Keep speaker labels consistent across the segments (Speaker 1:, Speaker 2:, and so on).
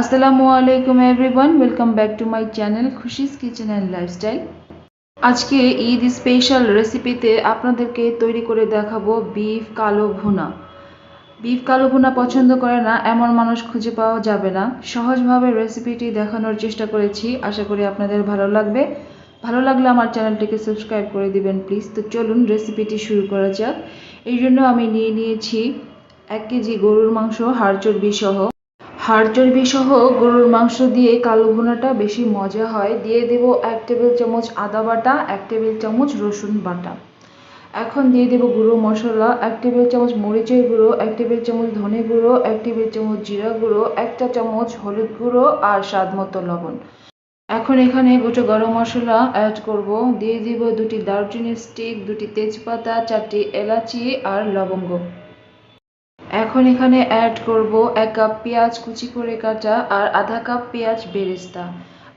Speaker 1: আসসালামু আলাইকুম everyone, welcome back to my channel Khushi's kitchen and lifestyle. আজকে Eid special রেসিপিতে আপনাদেরকে তৈরি করে দেখাবো বিফ কালো ভুনা। বিফ কালো ভুনা পছন্দ করে না, এমন মানুষ খুঁজে পাওয়া যাবে না। সহজভাবে রেসিপিটি দেখানোর চেষ্টা করেছি, আশা করি আপনাদের ভালো লাগবে। ভালো লাগলে আমার চ্যানেলটিকে সাবস্ক্রাইব করে দিবেন, প্লিজ। তো চলুন রেসিপিটি শুরু করা যাক। এই জন্য আমি নিয়ে নিয়েছি এক কেজি গরুর মাংস হাড় চর্বি সহ। হাড় চর্বি সহ গরুর মাংস দিয়ে কালো ভুনাটা বেশি মজা হয়। দিয়ে দেব এক টেবিল চামচ আদা বাটা, এক টেবিল চামচ রসুন বাটা। এখন দিয়ে দেব গুঁড়ো মশলা, এক টেবিল চামচ মরিচের গুঁড়ো, এক টেবিল চামচ ধনে গুঁড়ো, এক টেবিল চামচ জিরা গুঁড়ো, একটা চামচ হলুদ গুঁড়ো আর স্বাদ মতো লবণ। এখন এখানে গোটা গরম মশলা অ্যাড করব। দিয়ে দিব দুটি দারচিনি স্টিক দুটি তেজপাতা, চারটি এলাচি আর লবঙ্গ। এখন এখানে অ্যাড করব এক কাপ পেঁয়াজ কুচি করে কাটা আর আধা কাপ পেঁয়াজ বেরেস্তা।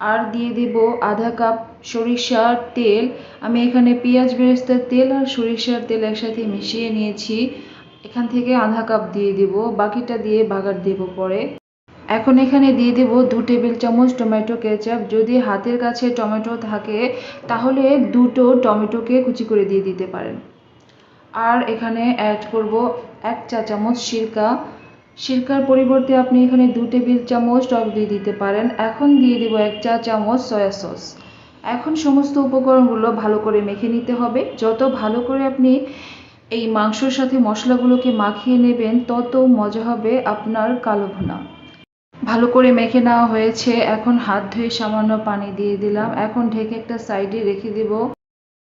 Speaker 1: আর দিয়ে দেব আধা কাপ সরিষার তেল। আমি এখানে পেঁয়াজ বেরেস্তার তেল আর সরিষার তেল একসাথে মিশিয়ে নিয়েছি। এখান থেকে আধা কাপ দিয়ে দেব, বাকিটা দিয়ে বাগার দেব পরে। এখন এখানে দিয়ে দেব দু টেবিল চামচ টমেটো কেচাপ। যদি হাতের কাছে টমেটো থাকে, তাহলে দুটো টমেটোকে কুচি করে দিয়ে দিতে পারেন। আর এখানে অ্যাড করব এক চা চামচ সিরকা। সিরকার পরিবর্তে আপনি এখানে দু টেবিল চামচ টক দিয়ে দিতে পারেন। এখন দিয়ে দেব এক চা চামচ সয়া সস। এখন সমস্ত উপকরণগুলো ভালো করে মেখে নিতে হবে। যত ভালো করে আপনি এই মাংসর সাথে মশলাগুলোকে মাখিয়ে নেবেন, তত মজা হবে আপনার কালো ভুনা। ভালো করে মেখে নেওয়া হয়েছে। এখন হাত ধুয়ে সামান্য পানি দিয়ে দিলাম। এখন ঢেকে একটা সাইডে রেখে দেব।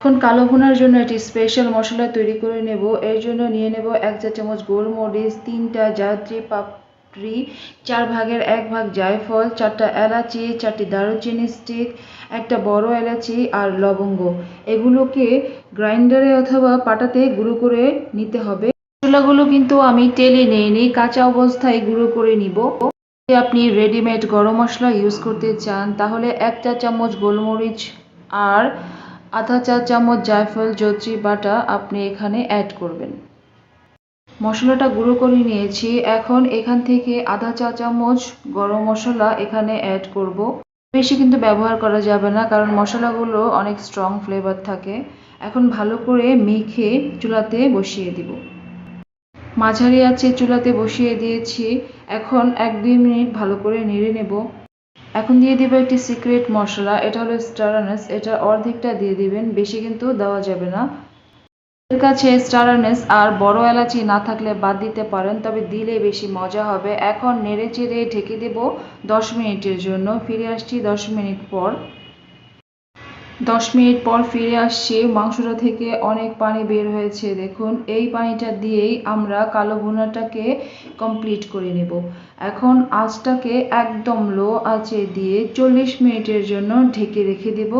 Speaker 1: এখন কালো ভুনার জন্য একটি স্পেশাল মশলা তৈরি করে নেব। এর জন্য নিয়ে নেব এক চা চামচ গোলমরিচ, তিনটা জাত্রী পাপড়ি, চার ভাগের এক ভাগ জায়ফল, চারটা এলাচি, চারটি দারুচিনি স্টিক একটা বড় এলাচি আর লবঙ্গ। এগুলোকে গ্রাইন্ডারে অথবা পাটাতে গুঁড়ো করে নিতে হবে। মশলাগুলো কিন্তু আমি তেলে নিই কাঁচা অবস্থায় গুঁড়ো করে নিব। যদি আপনি রেডিমেড গরম মশলা ইউজ করতে চান, তাহলে এক চা চামচ গোলমরিচ আর আধা চা চামচ জায়ফল জত্রি বাটা আপনি এখানে অ্যাড করবেন। মশলাটা গুঁড়ো করে নিয়েছি। এখন এখান থেকে আধা চা চামচ গরম মশলা এখানে অ্যাড করব। বেশি কিন্তু ব্যবহার করা যাবে না, কারণ মশলাগুলো অনেক স্ট্রং ফ্লেভার থাকে। এখন ভালো করে মেখে চুলাতে বসিয়ে দিব। মাঝারি আছে চুলাতে বসিয়ে দিয়েছি। এখন এক দুই মিনিট ভালো করে নেড়ে নেব। এখন দিয়ে দেবো একটি সিক্রেট মশলা, এটা হলো স্টারানেস এটা অর্ধেকটা দিয়ে দিবেন, বেশি কিন্তু দেওয়া যাবে না। এর কাছে স্টারানেস আর বড় এলাচি না থাকলে বাদ দিতে পারেন, তবে দিলে বেশি মজা হবে। এখন নেড়ে চেড়ে ঢেকে দেব দশ মিনিটের জন্য, ফিরে আসছি দশ মিনিট পর। দশ মিনিট পর ফিরে আসছি। মাংসটা থেকে অনেক পানি বের হয়েছে। দেখুন, এই পানিটা দিয়েই আমরা কালো ভুনাটাকে কমপ্লিট করে নেব। এখন আঁচটাকে একদম লো আঁচে দিয়ে চল্লিশ মিনিটের জন্য ঢেকে রেখে দেব।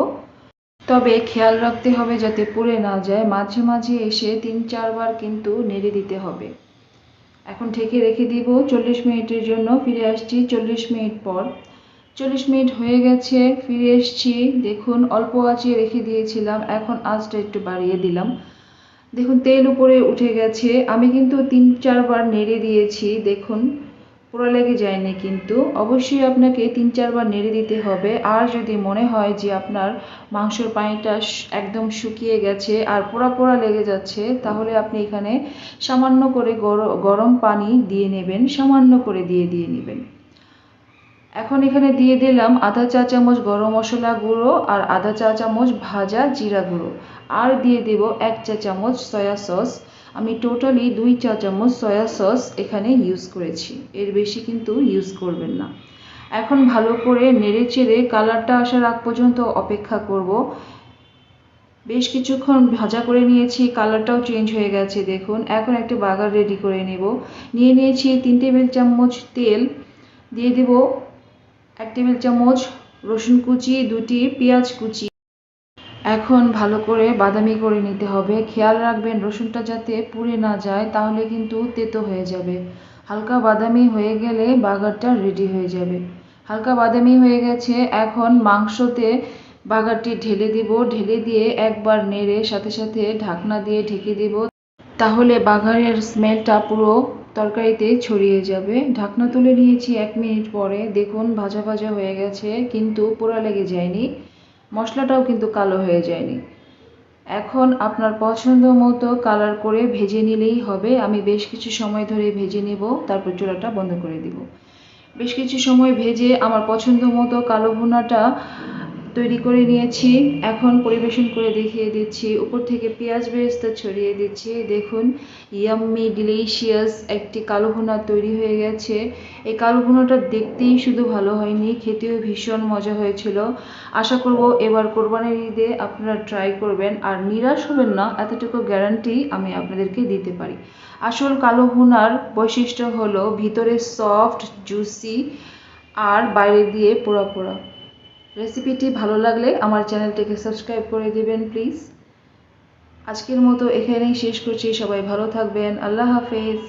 Speaker 1: তবে খেয়াল রাখতে হবে যাতে পুড়ে না যায়। মাঝে মাঝে এসে তিন চারবার কিন্তু নেড়ে দিতে হবে। এখন ঢেকে রেখে দিব। চল্লিশ মিনিটের জন্য ফিরে আসছি। চল্লিশ মিনিট পর চল্লিশ মিনিট হয়ে গেছে, ফিরে এসছি। দেখুন, অল্প আঁচিয়ে রেখে দিয়েছিলাম, এখন আঁচটা একটু বাড়িয়ে দিলাম। দেখুন, তেল উপরে উঠে গেছে। আমি কিন্তু তিন চারবার নেড়ে দিয়েছি, দেখুন, পোড়া লেগে যায়নি কিন্তু। অবশ্যই আপনাকে তিন চারবার নেড়ে দিতে হবে। আর যদি মনে হয় যে আপনার মাংসর পানিটা একদম শুকিয়ে গেছে আর পোড়া পোড়া লেগে যাচ্ছে, তাহলে আপনি এখানে সামান্য করে গরম পানি দিয়ে নেবেন, সামান্য করে দিয়ে দিয়ে নেবেন। এখন এখানে দিয়ে দিলাম আধা চা চামচ গরম মশলা গুঁড়ো আর আধা চা চামচ ভাজা জিরা গুঁড়ো। আর দিয়ে দেব এক চা চামচ সয়া সস। আমি টোটালি দুই চা চামচ সয়া সস এখানে ইউজ করেছি। এর বেশি কিন্তু ইউজ করবেন না। এখন ভালো করে নেড়ে চেড়ে কালারটা আসার আগ পর্যন্ত অপেক্ষা করব। বেশ কিছুক্ষণ ভাজা করে নিয়েছি, কালারটাও চেঞ্জ হয়ে গেছে, দেখুন। এখন একটা বাগার রেডি করে নেব। নিয়ে নিয়েছি তিন টেবিল চামচ তেল। দিয়ে দেব এক টেবিল চামচ, রসুন কুচি, দুটি পেঁয়াজ কুচি। এখন ভালো করে বাদামি করে নিতে হবে। খেয়াল রাখবেন, রসুনটা যাতে পুড়ে না যায়, তাহলে কিন্তু তেতো হয়ে যাবে। হালকা বাদামি হয়ে গেলে বাগারটা রেডি হয়ে যাবে। হালকা বাদামি হয়ে গেছে, এখন মাংসতে বাগারটি ঢেলে দিব। ঢেলে দিয়ে একবার নেড়ে সাথে সাথে ঢাকনা দিয়ে ঢেকে দিব। তাহলে বাঘারের স্মেলটা পুরো তরকারিতে ছড়িয়ে যাবে। ঢাকনা তুলে নিয়েছি এক মিনিট পরে। দেখুন, ভাজা ভাজা হয়ে গেছে, কিন্তু পোড়া লেগে যায়নি। মশলাটাও কিন্তু কালো হয়ে যায়নি। এখন আপনার পছন্দ মতো কালার করে ভেজে নিলেই হবে। আমি বেশ কিছু সময় ধরে ভেজে নেব, তারপর চুলাটা বন্ধ করে দিব। বেশ কিছু সময় ভেজে আমার পছন্দ মতো কালো ভুনাটা তৈরি করে নিয়েছি। এখন পরিবেশন করে দেখিয়ে দিচ্ছি। উপর থেকে পেঁয়াজ বেরেস্তা ছড়িয়ে দিচ্ছি। দেখুন ইয়াম্মি ডিলিশিয়াস একটি কালো ভুনা তৈরি হয়ে গেছে। এই কালো ভুনাটা দেখতেই শুধু ভালো হয়নি, খেতেও ভীষণ মজা হয়েছিল। আশা করব এবার কোরবানির ঈদে আপনারা ট্রাই করবেন। আর নিরাশ হবেন না, এতটুকু গ্যারান্টি আমি আপনাদেরকে দিতে পারি। আসল কালো ভুনার বৈশিষ্ট্য হলো ভিতরে সফট জুসি আর বাইরে দিয়ে পোড়া পোড়া। রেসিপিটি ভালো লাগলে আমার চ্যানেলটিকে সাবস্ক্রাইব করে দিবেন, প্লিজ। আজকের মতো এখানেই শেষ করছি। সবাই ভালো থাকবেন। আল্লাহ হাফেজ।